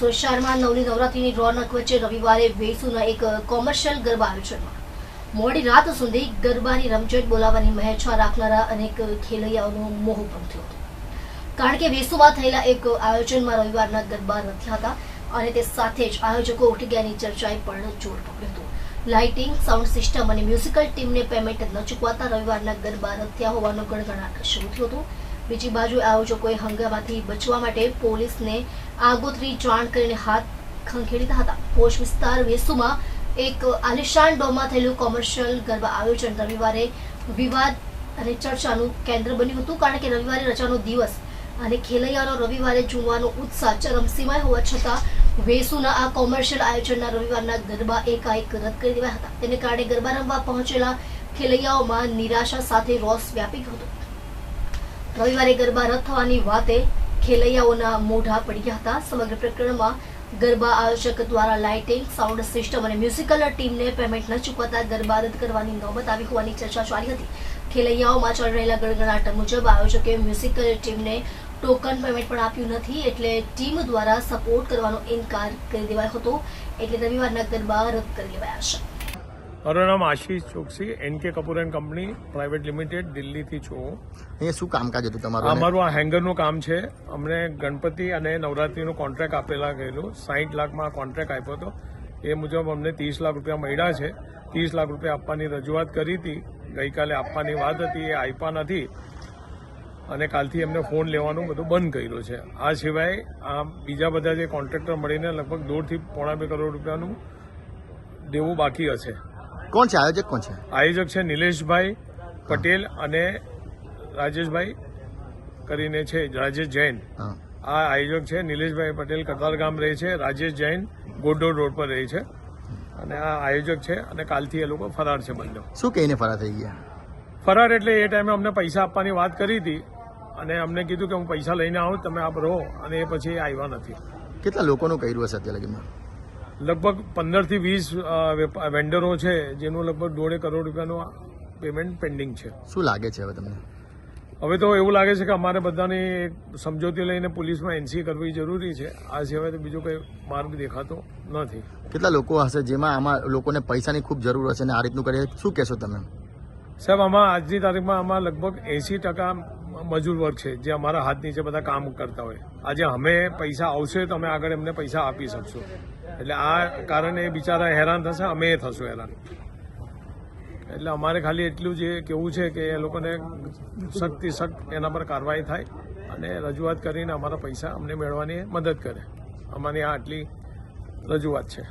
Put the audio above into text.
શહેરમાં નવલી નવરાત્રીની રોનક વચ્ચે રવિવારે વેસુના એક કોમર્શિયલ ગરબા આયોજનમાં મોડી રાત સુધી ગરબાની રમઝટ બોલાવવાની મહેચ્છા રાખનારા અનેક ખેલૈયાઓનો મોહ પમથ્યો હતો. કારણ કે વેસુમાં થયેલા એક આયોજનમાં રવિવારના ગરબા રથ્યા હતા અને તે સાથે જ આયોજકો ઉઠી ગયાની ચર્ચાએ પણ જોર પકડ્યું હતું. લાઇટિંગ, સાઉન્ડ સિસ્ટમ અને મ્યુઝિકલ ટીમને પેમેન્ટ ન ચૂકવાતા રવિવારના ગરબા રથ્યા હોવાનો ગણગણાટ શરૂ થયો હતો. બીજી બાજુ આયોજકોએ હંગામાથી બચવા માટે પોલીસને આગોતરી જાણ કરીને હાથ ખંખેડતા હતા. પોશ વિસ્તાર વેસુમાં એક આલિશાન ડોમમાં થયેલું કોમર્શિયલ ગરબા આયોજન રવિવારે વિવાદ અને ચર્ચાનું કેન્દ્ર બન્યું હતું કારણ કે રવિવારે રજાનો દિવસ અને ખેલૈયાનો રવિવારે જુવાનો ઉત્સાહ ચરમસીમાએ હોવા છતાં વેસુના આ કોમર્શિયલ આયોજનના રવિવારના ગરબા એકાએક રદ કરી દેવાયા હતા. તેને કારણે ગરબા રમવા પહોંચેલા ખેલૈયાઓમાં નિરાશા સાથે રોષ વ્યાપી ગયો હતો. રવિવારે ગરબા રદ થવાની વાતે ખેલૈયાઓના મોઢા પડી ગયા હતા. સમગ્ર પ્રકરણમાં ગરબા આયોજક દ્વારા લાઇટિંગ, સાઉન્ડ સિસ્ટમ અને મ્યુઝિકલ ટીમને પેમેન્ટ ન ચૂકવતા ગરબા રદ કરવાની નોબત આવી હોવાની ચર્ચા ચાલી હતી. ખેલૈયાઓમાં ચાલી રહેલા ગણગણાટ મુજબ આયોજકે મ્યુઝિકલ ટીમને ટોકન પેમેન્ટ પણ આપ્યું નથી એટલે ટીમ દ્વારા સપોર્ટ કરવાનો ઇનકાર કરી દેવાયો હતો. એટલે રવિવારના ગરબા રદ કરી લેવાયા છે. મારું નામ Ashish Choksi N K Kapoor and company private limited દિલ્હીથી છું એ શું કામકાજ હતું તમારું અમારું આ હેંગરનું કામ છે. અમને ગણપતિ અને નવરાત્રીનું કોન્ટ્રાક્ટ આપેલા ગયેલું. સાહીઠ લાખમાં કોન્ટ્રાક્ટ આપ્યો હતો. એ મુજબ અમને ત્રીસ લાખ રૂપિયા મળ્યા છે. ત્રીસ લાખ રૂપિયા આપવાની રજૂઆત કરી હતી. ગઈકાલે આપવાની વાત હતી એ આપ્યા નથી. અને કાલથી એમને ફોન લેવાનું બધું બંધ કર્યું છે. આ સિવાય આ બીજા બધા જે કોન્ટ્રાક્ટર મળીને લગભગ દોઢથી પોણા બે કરોડ રૂપિયાનું દેવું બાકી હશે. કોણ છે આયોજક કોણ છે? આયોજક છે નિલેશભાઈ પટેલ અને રાજેશભાઈ કરીને છે રાજેશ જૈન. આ આયોજક છે નિલેશભાઈ પટેલ કતાર ગામ રહે છે રાજેશ જૈન ગોડોડ રોડ પર રહે છે. અને આ આયોજક છે અને કાલથી એ લોકો ફરાર છે બંને. શું કહીને ફરાર થઈ ગયા? ફરાર એટલે એ ટાઈમે અમને પૈસા આપવાની વાત કરી હતી અને અમને કીધું કે હું પૈસા લઈને આવું તમે આપ રહો અને એ પછી આવ્યા નથી. કેટલા લોકોનું કર્યું હશે અત્યારે લગીમાં લગભગ પંદરથી વીસ વેન્ડરો છે જેનું લગભગ દોઢે કરોડ રૂપિયાનું પેમેન્ટ પેન્ડિંગ છે. શું લાગે છે હવે તમને? હવે તો એવું લાગે છે કે અમારે બધાની એક સમજૂતી લઈને પોલીસમાં એનસી કરવી જરૂરી છે. આ સિવાય તો બીજો કંઈ માર્ગ દેખાતો નથી. કેટલા લોકો હશે જેમાં આમાં લોકોને પૈસાની ખૂબ જરૂર હશે અને આ રીતનું કરીએ? શું કહેશો તમે? સાહેબ આમાં આજની તારીખમાં આમાં લગભગ એંસી ટકા મજૂર વર્ગ છે, જે અમારા હાથ નીચે બધા કામ કરતા હોય. આજે અમે પૈસા આવશે તો અમે આગળ એમને પૈસા આપી શકશું. એટલે આ કારણે બિચારા હેરાન થશે, અમે થશું હેરાન. એટલે અમારે ખાલી એટલું જ કેવું છે કે એ લોકોને સખ્તથી સખ્ત એના પર કાર્યવાહી થાય અને રજૂઆત કરીને અમારા પૈસા અમને મેળવવાની મદદ કરે. અમારી આ આટલી રજૂઆત છે.